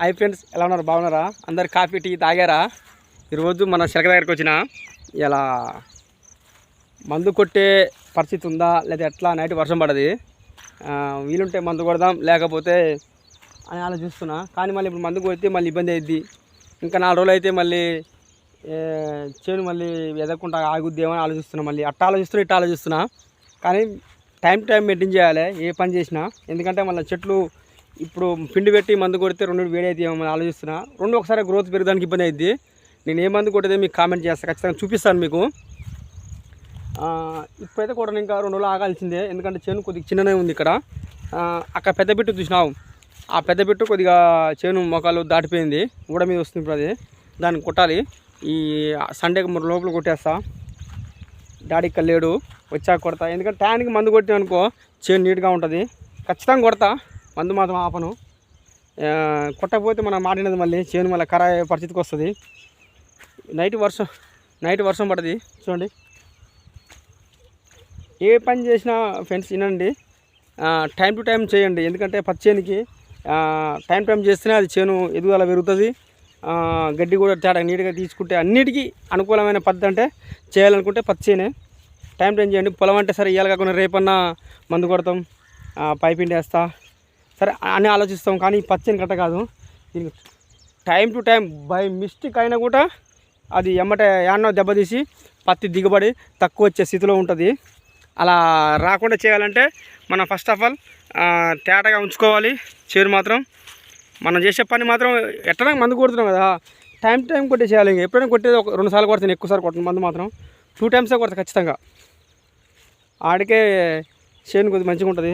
Hi friends ఎలా ఉన్నారు? బాగున్నారా? అందరు కాఫీ టీ తాగారా? ఈరోజు మన శరక దగ్గరికి వచ్చిన. ఇలా మందు కొట్టే పరిస్థితి ఉందా? లేదా ఎట్లా? నైట్ వర్షం పడది. వీలుంటే మందు కొడదాం లేకపోతే అని ఆలోచిస్తున్నా. కానీ మళ్ళీ ఇప్పుడు మందు కొడితే మళ్ళీ ఇబ్బంది అయ్యిద్ది ఇంకా నాలుగు రోజులు అయితే మళ్ళీ చేను మళ్ళీ ఎదగకుండా ఆగుద్దేమో అని ఆలోచిస్తున్నా మళ్ళీ. అట్ట ఆలోచిస్తున్నా ఇట్ట ఆలోచిస్తున్నా. కానీ టైం టైం మెయింటైన్ చేయాలి ఏ పని చేసినా. ఎందుకంటే మళ్ళీ చెట్లు ఇప్పుడు పిండి పెట్టి మందు కొడితే రెండు వేడి అయితే ఏమో అని ఆలోచిస్తున్నా. రెండు ఒకసారి గ్రోత్ పెరగడానికి ఇబ్బంది అయింది నేను ఏ మందు కొట్టితే మీకు కామెంట్ చేస్తాను ఖచ్చితంగా చూపిస్తాను మీకు. ఇప్పుడైతే కూడా ఇంకా రెండు రోజులు ఆగాల్సిందే. ఎందుకంటే చేను కొద్దిగా చిన్ననే ఉంది ఇక్కడ. అక్కడ పెద్ద బిట్టు చూసినావు. ఆ పెద్ద బిట్టు కొద్దిగా చేను మొక్కలు దాటిపోయింది. ఊడ మీద వస్తుంది ఇప్పుడు అది. దాన్ని కొట్టాలి. ఈ సండే లోపల కొట్టేస్తా. డాడీ ఇక్కడ లేడు. వచ్చాక కొడతా. ఎందుకంటే టయానికి మందు కొట్టిన అనుకో చేను నీట్గా ఉంటుంది. ఖచ్చితంగా కొడతా. మందు మాత్రం ఆపను. కొట్టకపోతే మనం మాడినది మళ్ళీ చేను మళ్ళీ ఖరా పరిస్థితికి వస్తుంది. నైట్ వర్షం నైట్ వర్షం పడుతుంది చూడండి. ఏ పని చేసినా ఫ్రెండ్స్ వినండి. టైం టు టైం చేయండి. ఎందుకంటే పచ్చి చేనుకి టైం టైం చేస్తేనే అది చేను ఎదుగుదల పెరుగుతుంది. గడ్డి కూడా తేడా నీట్గా తీసుకుంటే అన్నిటికీ అనుకూలమైన పద్ధతి అంటే చేయాలనుకుంటే పచ్చేనే చేనే. టైం టైం చేయండి. పొలం అంటే సరే ఇవాళ కాకుండా రేపన్నా మందు కొడతాం. పైపిండి వేస్తా. సరే అని ఆలోచిస్తాం కానీ ఈ పచ్చని కట్ట కాదు. దీనికి time to time by mistake అయినా కూడా అది ఎమ్మట యాన్నో దెబ్బతీసి పత్తి దిగుబడి తక్కువ వచ్చే స్థితిలో ఉంటుంది. అలా రాకుండా చేయాలంటే మనం ఫస్ట్ ఆఫ్ ఆల్ తేటగా ఉంచుకోవాలి చేరు మాత్రం. మనం చేసే పని మాత్రం ఎట్టడానికి మందు కొడుతున్నాం కదా. టైం టైం కొట్టే చేయాలి ఇంకా. ఎప్పుడైనా కొట్టేది ఒక రెండు సార్లు కొడుతుంది ఎక్కువసార్లు కొట్టను మందు మాత్రం. టూ టైమ్సే కొడతా ఖచ్చితంగా. ఆడికే చేను కొద్దిగా మంచిగా ఉంటుంది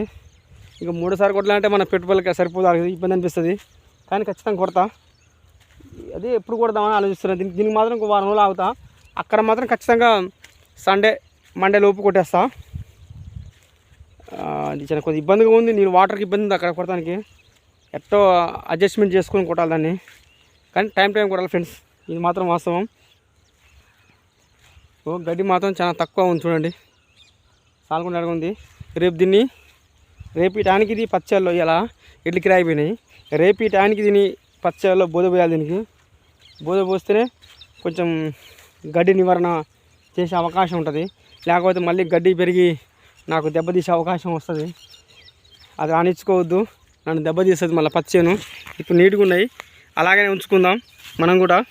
ఇక మూడోసారి కొట్టాలంటే మన పెట్టుబడికి సరిపోదు ఇబ్బంది అనిపిస్తుంది. కానీ ఖచ్చితంగా కొడతా. అదే ఎప్పుడు కొడదామని ఆలోచిస్తున్నాను దీనికి దీనికి మాత్రం ఒక వారం రోజులు ఆగుతా. అక్కడ మాత్రం ఖచ్చితంగా సండే మండే లోపు కొట్టేస్తా. అది చాలా కొద్దిగా ఇబ్బందిగా ఉంది. నీళ్ళు వాటర్కి ఇబ్బంది ఉంది అక్కడ కొట్టడానికి. ఎట్టో అడ్జస్ట్మెంట్ చేసుకొని కొట్టాలి దాన్ని. కానీ టైం టైం కొట్టాలి ఫ్రెండ్స్ ఇది మాత్రం వాస్తవం. ఓ గడ్డి మాత్రం చాలా తక్కువ ఉంది చూడండి. సాల్కుండా ఉంది రేపు దీన్ని రేపు టానికి ఇది పచ్చళ్ళు ఇలా ఇడ్లకి రాయిపోయినాయి రేపు ఈ టైంకి దీని పచ్చళ్ళలో బోధ పోయాలి దీనికి. బోధ పోస్తేనే కొంచెం గడ్డి నివారణ చేసే అవకాశం ఉంటుంది. లేకపోతే మళ్ళీ గడ్డి పెరిగి నాకు దెబ్బతీసే అవకాశం వస్తుంది. అది రాణించుకోవద్దు. నన్ను దెబ్బతీస్తుంది మళ్ళీ పచ్చేను. ఇప్పుడు నీట్గా ఉన్నాయి. అలాగనే ఉంచుకుందాం. మనం కూడా.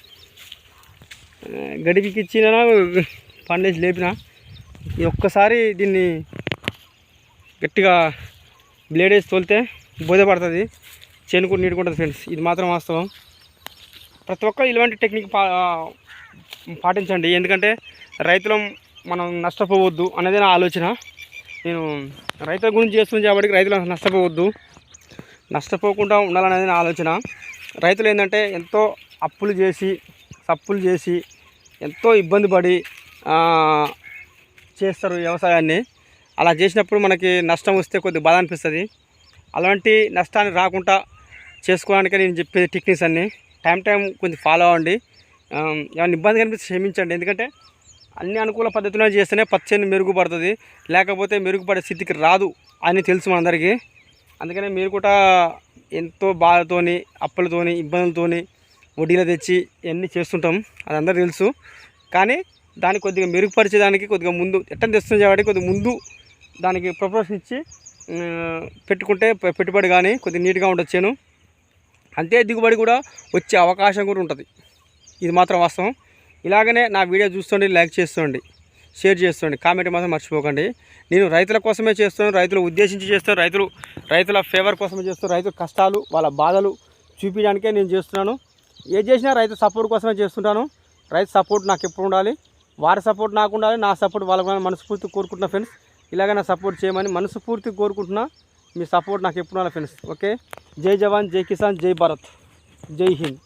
ఆ, గడికి ఇచ్చిన పండేసి లేపిన ఈ ఒక్కసారి దీన్ని గట్టిగా బ్లేడ్ వేసి తోలితే బోధ పడుతుంది. చేను కూడా నీడుకుంటుంది ఫ్రెండ్స్ ఇది మాత్రం వాస్తవం. ప్రతి ఒక్కరు ఇలాంటి టెక్నిక్ పా పాటించండి. ఎందుకంటే రైతులం మనం నష్టపోవద్దు అనేది నా ఆలోచన. నేను రైతుల గురించి చేస్తుంది కాబట్టి రైతులు నష్టపోవద్దు. నష్టపోకుండా ఉండాలనేది నా ఆలోచన. రైతులు ఏంటంటే ఎంతో అప్పులు చేసి సప్పులు చేసి ఎంతో ఇబ్బంది పడి చేస్తారు వ్యవసాయాన్ని. అలా చేసినప్పుడు మనకి నష్టం వస్తే కొద్ది బాధ అనిపిస్తుంది. అలాంటి నష్టాన్ని రాకుండా చేసుకోవడానికి నేను చెప్పే టెక్నిక్స్ అన్నీ. టైం టైం కొంచెం ఫాలో అవ్వండి. ఏమైనా ఇబ్బంది కనిపిస్తే క్షమించండి. ఎందుకంటే అన్ని అనుకూల పద్ధతిలో చేస్తేనే పచ్చని మెరుగుపడుతుంది. లేకపోతే మెరుగుపడే స్థితికి రాదు అని తెలుసు మనందరికీ. అందుకనే మీరు కూడా ఎంతో బాధతోని అప్పులతోని ఇబ్బందులతోని వడ్డీలు తెచ్చి ఇవన్నీ చేస్తుంటాం. అది అందరికీ తెలుసు. కానీ దాన్ని కొద్దిగా మెరుగుపరిచేదానికి కొద్దిగా ముందు ఎట్టని తెస్తుంది కాబట్టి కొద్దిగా ముందు దానికి ప్రపోజల్ ఇచ్చి పెట్టుకుంటే పెట్టుబడి కానీ కొద్దిగా నీట్గా ఉండొచ్చాను. అంతే దిగుబడి కూడా వచ్చే అవకాశం కూడా ఉంటుంది. ఇది మాత్రం వాస్తవం. ఇలాగనే నా వీడియో చూస్తుండి లైక్ చేస్తుండండి షేర్ చేస్తుండండి కామెంట్ మాత్రం మర్చిపోకండి. నేను రైతుల కోసమే చేస్తాను రైతులు ఉద్దేశించి చేస్తాను రైతులు రైతుల ఫేవర్ కోసమే చేస్తాను రైతుల కష్టాలు వాళ్ళ బాధలు చూపించడానికే నేను చేస్తున్నాను. ఏది చేసినా రైతు సపోర్ట్ కోసమే చేస్తుంటాను. రైతు సపోర్ట్ నాకు ఎప్పుడు ఉండాలి? వారి సపోర్ట్ నాకు ఉండాలి నా సపోర్ట్ వాళ్ళకు మనస్ఫూర్తి కోరుకుంటున్నా ఫ్రెండ్స్ ఇలాగ నా సపోర్ట్ చేయమని మనస్ఫూర్తి కోరుకుంటున్నా. మీ సపోర్ట్ నాకు ఎప్పుడు ఫ్రెండ్స్. ఓకే? జై జవాన్ జై కిసాన్ జై భారత్. జై హింద్.